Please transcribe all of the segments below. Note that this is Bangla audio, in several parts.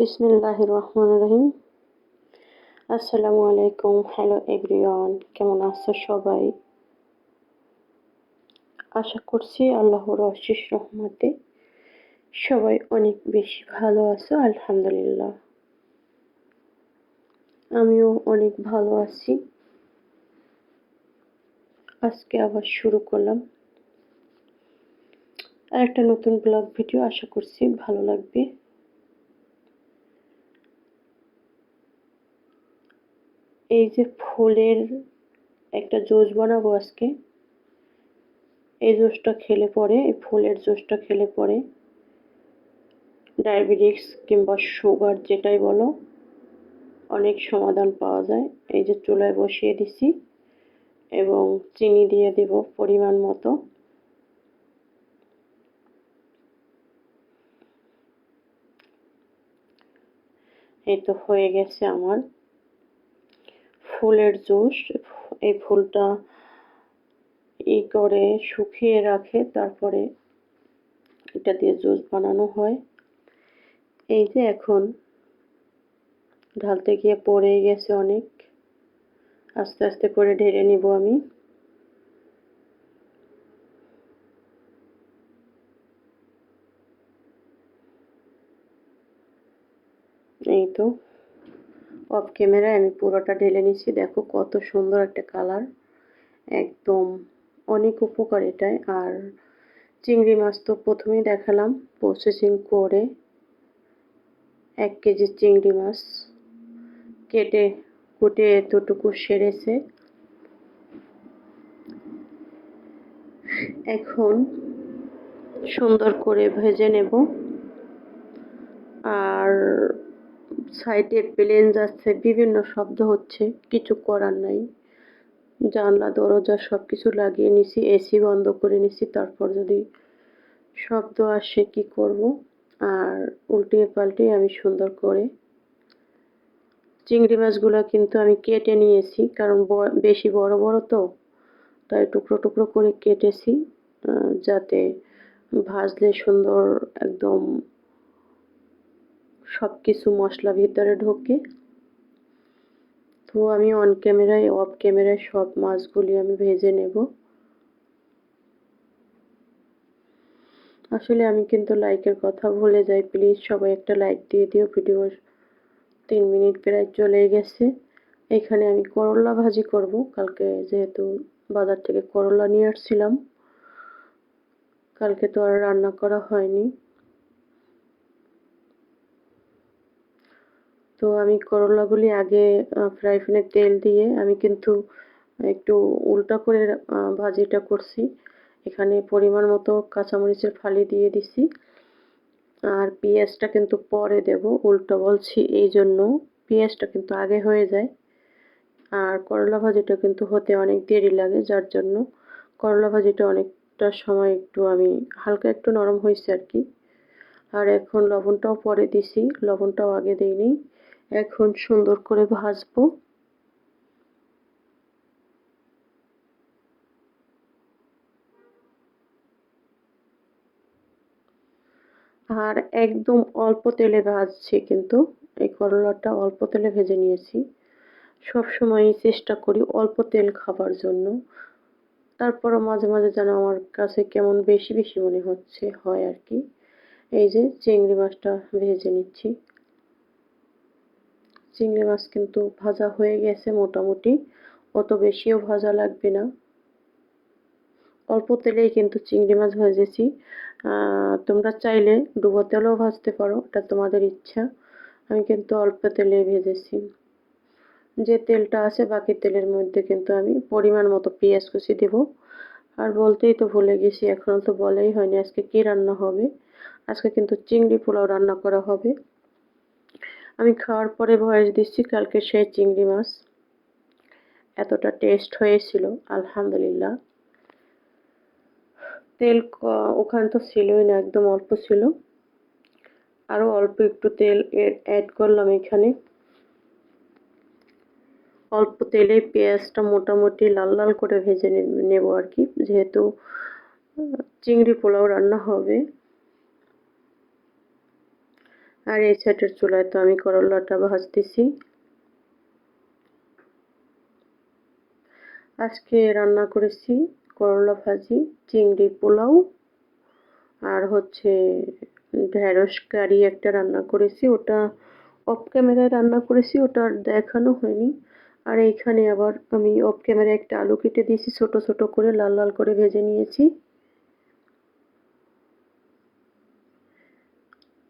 বিসমিল্লাহ রহমান রহিম আসসালামু আলাইকুম হ্যালো এভরিওয়ান, কেমন আছো সবাই? আশা করছি আল্লাহর অশেষ রহমতে সবাই অনেক বেশি ভালো আছো, আলহামদুলিল্লাহ। আমিও অনেক ভালো আছি। আজকে আবার শুরু করলাম। আর একটা নতুন ব্লগ ভিডিও, আশা করছি ভালো লাগবে। এই যে ফুলের একটা জুস বানাবো আজকে, এই জুসটা খেলে পরে, এই ফুলের জুসটা খেলে পরে ডায়াবেটিক্স কিংবা সুগার যেটাই বলো, অনেক সমাধান পাওয়া যায়। এই যে চুলায় বসিয়ে দিছি এবং চিনি দিয়ে দেব পরিমাণ মতো। এই তো হয়ে গেছে আমার। ফুলের জুস, এই ফুলটা ই করে শুকিয়ে রাখে, তারপরে এটা দিয়ে জুস বানানো হয়। এই যে এখন ঢালতে গিয়ে পড়ে গেছে অনেক। আস্তে আস্তে করে ঢেলে নিব আমি। এই তো। অফ ক্যামেরায় আমি পুরোটা ঢেলে নিচ্ছি দেখো কত সুন্দর একটা কালার একদম অনেক উপকার এটাই আর চিংড়ি মাছ তো প্রথমেই দেখালাম প্রসেসিং করে এক কেজি চিংড়ি মাছ কেটে কুটে এতটুকু সেরেছে। এখন সুন্দর করে ভেজে নেব। আর সাইডে প্লেন যাচ্ছে, বিভিন্ন শব্দ হচ্ছে, কিছু করার নাই। জানলা, দরজা সব কিছু লাগিয়ে নিছি, এসি বন্ধ করে নিছি, তারপর যদি শব্দ আসে কি করব? আর উল্টিয়ে পাল্টিয়ে আমি সুন্দর করে চিংড়ি মাছগুলো কিন্তু আমি কেটে নিয়েছি, কারণ বেশি বড় বড় তো, তাই টুকরো টুকরো করে কেটেছি যাতে ভাজলে সুন্দর একদম সব কিছু মশলা ভিতরে ঢোকে। তো আমি অন ক্যামেরায় অফ ক্যামেরায় সব মাছগুলি আমি ভেজে নেব। আসলে আমি কিন্তু লাইকের কথা ভুলে যাই প্লিজ সবাই একটা লাইক দিয়ে দিও ভিডিও তিন মিনিট প্রায় চলে গেছে। এখানে আমি করলা ভাজি করব, কালকে যেহেতু বাজার থেকে করলা নিয়ে আসছিলাম। কালকে তো আর রান্না করা হয়নি। তো আমি করলাগুলি আগে ফ্রাই প্যানে তেল দিয়ে আমি কিন্তু একটু উল্টা করে ভাজিটা করছি। এখানে পরিমাণ মতো কাঁচামরিচের ফালি দিয়ে দিছি। আর পেঁয়াজটা কিন্তু পরে দেব, উল্টো বলছি এই জন্য পেঁয়াজটা কিন্তু আগে হয়ে যায়। আর করলা ভাজিটা কিন্তু হতে অনেক দেরি লাগে, যার জন্য করলা ভাজিটা অনেকটা সময় একটু আমি, হালকা একটু নরম হয়েছে আর কি। আর এখন লবণটাও পরে দিছি, লবণটাও আগে দিইনি। এখন সুন্দর করে ভাজবো। আর একদম অল্প তেলে ভাজছি কিন্তু, এই করলাটা অল্প তেলে ভেজে নিয়েছি। সব সময় চেষ্টা করি অল্প তেল খাবার জন্য। তারপরও মাঝে মাঝে যেন আমার কাছে কেমন বেশি বেশি মনে হচ্ছে, হয় আর কি। এই যে চিংড়ি মাছটা ভেজে নিচ্ছি। চিংড়ি মাছ কিন্তু ভাজা হয়ে গেছে মোটামুটি। অত বেশিও ভাজা লাগবে না। অল্প তেলেই কিন্তু চিংড়ি মাছ ভেজেছি। তোমরা চাইলে ডুবো তেলেও ভাজতে পারো, এটা তোমাদের ইচ্ছা। আমি কিন্তু অল্প তেলে ভেজেছি। যে তেলটা আছে বাকি তেলের মধ্যে কিন্তু আমি পরিমাণ মতো পেঁয়াজ কুচি দেব। আর বলতেই তো ভুলে গেছি এখনও তো বলেই হয়নি আজকে কী রান্না হবে। আজকে কিন্তু চিংড়ি পোলাও রান্না করা হবে। আমি খাওয়ার পরে ভয়েস দিচ্ছি কালকে সেই চিংড়ি মাছ। এতটা টেস্ট হয়েছিল, আলহামদুলিল্লাহ। তেল ওখানে তো ছিলই না, একদম অল্প ছিল। আরও অল্প একটু তেল অ্যাড করলাম এখানে। অল্প তেলে পেঁয়াজটা মোটামুটি লাল লাল করে ভেজে নেব আর কি, যেহেতু চিংড়ি পোলাও রান্না হবে। আর এই সাইডের চুলায় তো আমি করলাটা ভাজতেছি। আজকে রান্না করেছি করলা ভাজি, চিংড়ি পোলাও, আর হচ্ছে ঢেঁড়স কারি একটা রান্না করেছি। ওটা অফ ক্যামেরায় রান্না করেছি, ওটা দেখানো হয়নি। আর এইখানে আবার আমি অফ ক্যামেরায় একটা আলু কেটে দিয়েছি, ছোট ছোট করে লাল লাল করে ভেজে নিয়েছি।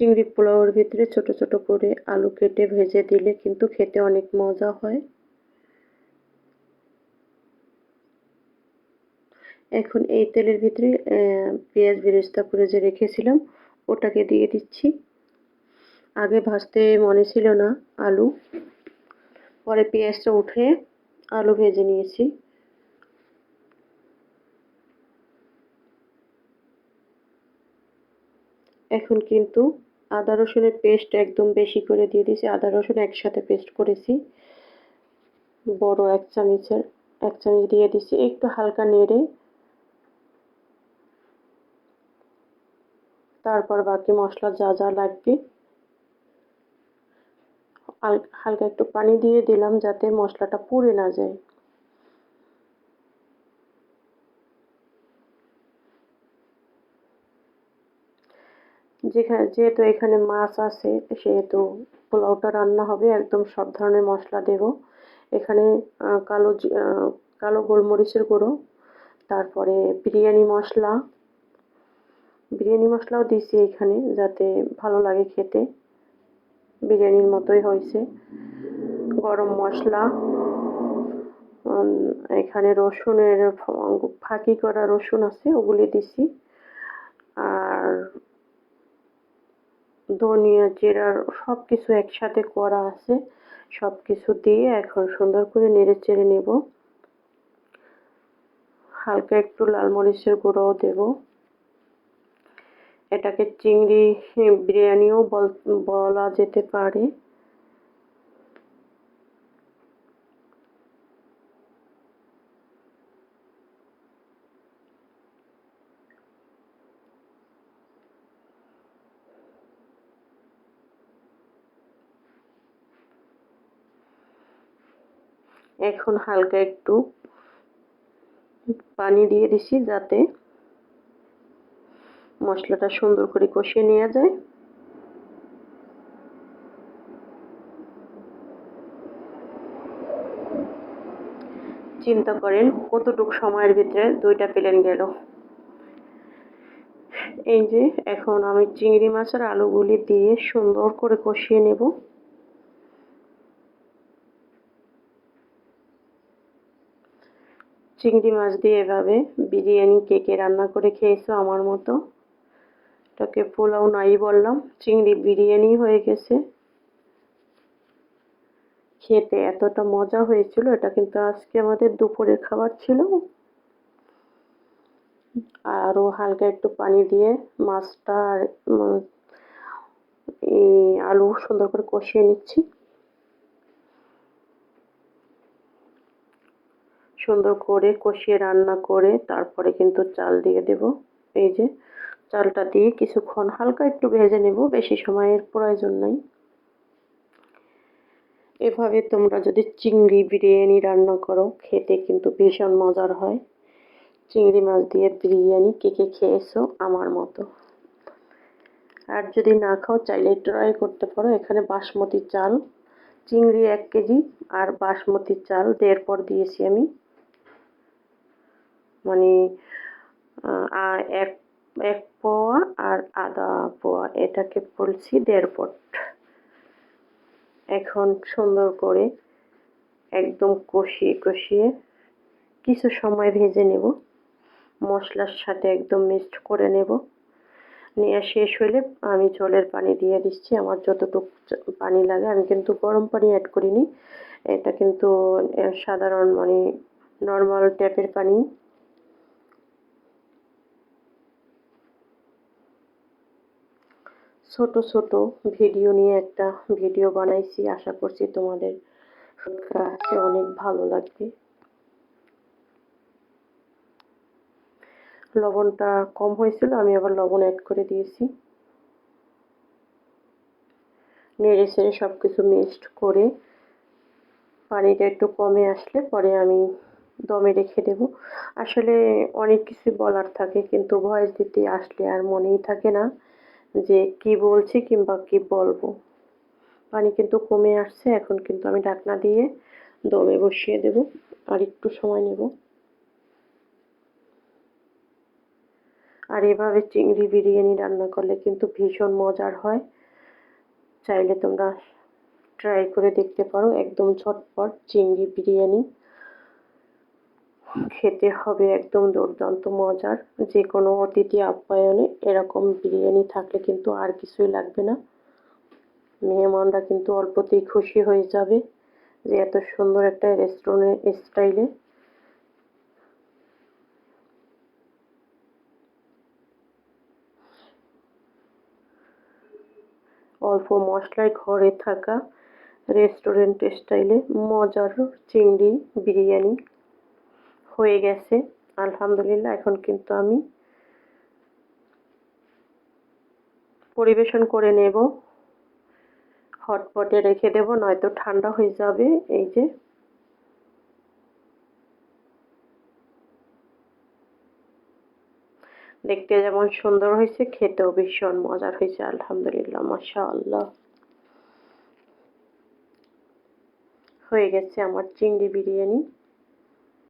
চিংড়ি পোলাওয়ের ভিতরে ছোট ছোট করে আলু কেটে ভেজে দিলে কিন্তু খেতে অনেক মজা হয়। এখন এই তেলের ভিতরে পেঁয়াজ বেরেস্তা করে যে রেখেছিলাম, ওটাকে দিয়ে দিচ্ছি। আগে ভাজতে মনে ছিল না আলু। পরে পেঁয়াজটা উঠে আলু ভেজে নিয়েছি। এখন কিন্তু আদা রসুনের পেস্ট একদম বেশি করে দিয়ে দিয়েছি। আদা রসুন একসাথে পেস্ট করেছি। বড় এক চামচের, এক চামচ দিয়ে দিছি একটু হালকা নেড়ে। তারপর বাকি মশলা যা যা লাগবে। হালকা একটু পানি দিয়ে দিলাম যাতে মশলাটা পুড়ে না যায়। যেখানে, যেহেতু এখানে মাছ আছে, সেহেতু পোলাওটা রান্না হবে। একদম সব ধরনের মশলা দেব। এখানে কালো কালো গোলমরিচের গুঁড়ো, তারপরে বিরিয়ানি মশলা। বিরিয়ানি মশলাও দিছি এখানে, যাতে ভালো লাগে খেতে। বিরিয়ানির মতোই হয়েছে। গরম মশলা। এখানে রসুনের ফাঁকি করা রসুন আছে, ওগুলি দিছি। আর ধনিয়া জিরার সব কিছু একসাথে করা আছে। সব কিছু দিয়ে এখন সুন্দর করে নেড়ে চেড়ে নেব। হালকা একটু লাল মরিচের গুঁড়োও দেব। এটাকে চিংড়ি, বিরিয়ানিও বলা যেতে পারে। এখন হালকা একটু পানি দিয়ে দিছি যাতে মশলাটা সুন্দর করে কষিয়ে নেওয়া যায়। চিন্তা করেন কতটুকু সময়ের ভিতরে দুইটা প্লেন গেল। এই যে এখন আমি চিংড়ি মাছের আলুগুলি দিয়ে সুন্দর করে কষিয়ে নেব। চিংড়ি মাছ দিয়ে এভাবে বিরিয়ানি, কেকে রান্না করে খেয়েছো আমার মতো? এটাকে পোলাও নাই বললাম, চিংড়ি বিরিয়ানি হয়ে গেছে। খেতে এতটা মজা হয়েছিল, এটা কিন্তু আজকে আমাদের দুপুরের খাবার ছিল। আরও হালকা একটু পানি দিয়ে মাছটা আর আলু সুন্দর করে কষিয়ে নিচ্ছি। সুন্দর করে কষিয়ে রান্না করে তারপরে কিন্তু চাল দিয়ে দেব। এই যে চালটা দিয়ে কিছুক্ষণ হালকা একটু ভেজে নেব, বেশি সময়ের প্রয়োজন নাই। এভাবে তোমরা যদি চিংড়ি বিরিয়ানি রান্না করো, খেতে কিন্তু ভীষণ মজার হয়। চিংড়ি মাছ দিয়ে বিরিয়ানি কে কে খেয়েছো আমার মতো। আর যদি না খাও, চাইলে ট্রাই করতে পারো। এখানে বাসমতি চাল, চিংড়ি এক কেজি আর বাসমতি চাল দেড় পর দিয়েছি আমি। মানে এক এক পোয়া আর আধা পোয়া, এটাকে বলছি দেড় পট। এখন সুন্দর করে একদম কষিয়ে কষিয়ে কিছু সময় ভেজে নেব। মশলার সাথে একদম মিক্সড করে নেব। নেওয়া শেষ হলে আমি জলের পানি দিয়ে দিচ্ছি। আমার যতটুকু পানি লাগে, আমি কিন্তু গরম পানি অ্যাড করিনি। এটা কিন্তু সাধারণ মানে নর্মাল ট্যাপের পানি। ছোট ছোট ভিডিও নিয়ে একটা ভিডিও বানাইছি। আশা করছি তোমাদের কাছে অনেক ভালো লাগবে। লবণটা কম হয়েছিল, আমি আবার লবণ অ্যাড করে দিয়েছি। নেড়ে ছেড়ে সব কিছু মিক্সড করে পানিটা একটু কমে আসলে পরে আমি দমে রেখে দেব। আসলে অনেক কিছু বলার থাকে, কিন্তু ভয়েস দিতে আসলে আর মনেই থাকে না। যে কি বলছি কিংবা কি বলব। পানি কিন্তু কমে আসছে, এখন কিন্তু আমি ঢাকনা দিয়ে দমে বসিয়ে দেব, আর একটু সময় নেব। আর এভাবে চিংড়ি বিরিয়ানি রান্না করলে কিন্তু ভীষণ মজার হয়। চাইলে তোমরা ট্রাই করে দেখতে পারো, একদম ঝটপট চিংড়ি বিরিয়ানি। খেতে হবে একদম দুর্দান্ত মজার। যে কোনো অতিথি আপ্যায়নে এরকম বিরিয়ানি থাকলে কিন্তু আর কিছুই লাগবে না। মেহমানরা কিন্তু অল্পতেই খুশি হয়ে যাবে যে এত সুন্দর একটা রেস্টুরেন্ট স্টাইলে অল্প মশলায় ঘরে থাকা রেস্টুরেন্ট স্টাইলে মজার চিংড়ি বিরিয়ানি হয়ে গেছে। আলহামদুলিল্লাহ, এখন কিন্তু আমি পরিবেশন করে নেব। হটপটে রেখে দেব, নয়তো ঠান্ডা হয়ে যাবে। এই যে দেখতে যেমন সুন্দর হয়েছে, খেতেও ভীষণ মজার হয়েছে, আলহামদুলিল্লাহ মাশা আল্লাহ হয়ে গেছে আমার চিংড়ি বিরিয়ানি।